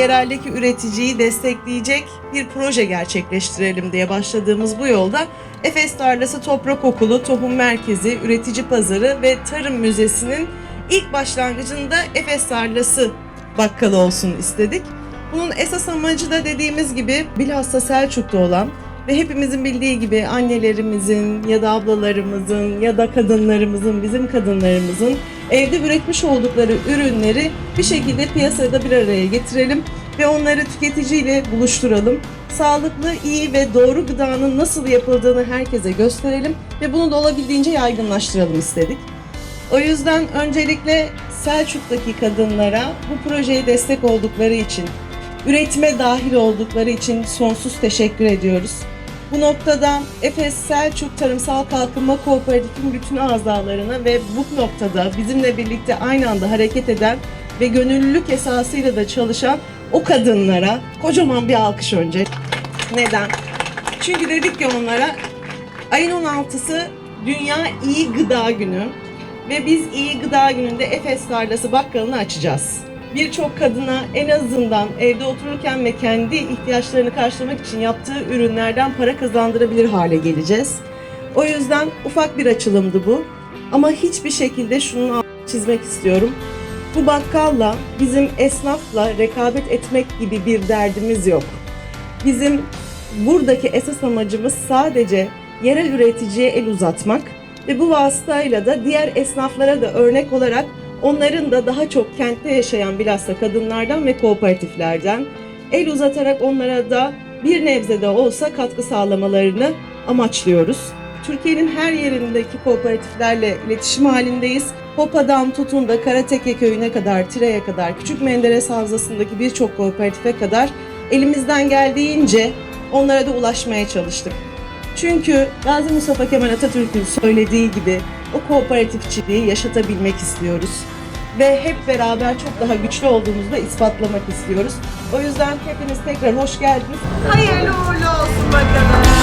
yereldeki üreticiyi destekleyecek bir proje gerçekleştirelim diye başladığımız bu yolda Efes Tarlası Toprak Okulu, Tohum Merkezi, Üretici Pazarı ve Tarım Müzesi'nin ilk başlangıcında Efes Tarlası bakkalı olsun istedik. Bunun esas amacı da dediğimiz gibi bilhassa Selçuk'ta olan ve hepimizin bildiği gibi annelerimizin ya da ablalarımızın ya da kadınlarımızın, bizim kadınlarımızın evde üretmiş oldukları ürünleri bir şekilde piyasada bir araya getirelim ve onları tüketiciyle buluşturalım. Sağlıklı, iyi ve doğru gıdanın nasıl yapıldığını herkese gösterelim ve bunu da olabildiğince yaygınlaştıralım istedik. O yüzden öncelikle Selçuk'taki kadınlara bu projeye destek oldukları için, üretime dahil oldukları için sonsuz teşekkür ediyoruz. Bu noktada Efes Selçuk Tarımsal Kalkınma Kooperatif'in bütün azalarına ve bu noktada bizimle birlikte aynı anda hareket eden ve gönüllülük esasıyla da çalışan o kadınlara kocaman bir alkış önce. Neden? Çünkü dedik ki onlara ayın 16'sı Dünya İyi Gıda Günü ve biz İyi Gıda Günü'nde Efes Tarlası Bakkalı'nı açacağız. Birçok kadına en azından evde otururken ve kendi ihtiyaçlarını karşılamak için yaptığı ürünlerden para kazandırabilir hale geleceğiz. O yüzden ufak bir açılımdı bu. Ama hiçbir şekilde altını çizmek istiyorum. Bu bakkalla bizim esnafla rekabet etmek gibi bir derdimiz yok. Bizim buradaki esas amacımız sadece yerel üreticiye el uzatmak ve bu vasıtayla da diğer esnaflara da örnek olarak onların da daha çok kentte yaşayan bilhassa kadınlardan ve kooperatiflerden el uzatarak onlara da bir nebze de olsa katkı sağlamalarını amaçlıyoruz. Türkiye'nin her yerindeki kooperatiflerle iletişim halindeyiz. Popa'dan tutun da Karateke köyüne kadar, Tire'ye kadar, Küçük Menderes Havzası'ndaki birçok kooperatife kadar elimizden geldiğince onlara da ulaşmaya çalıştık. Çünkü Gazi Mustafa Kemal Atatürk'ün söylediği gibi o kooperatifçiliği yaşatabilmek istiyoruz. Ve hep beraber çok daha güçlü olduğumuzu da ispatlamak istiyoruz. O yüzden hepiniz tekrar hoş geldiniz. Hayırlı uğurlu olsun bakalım.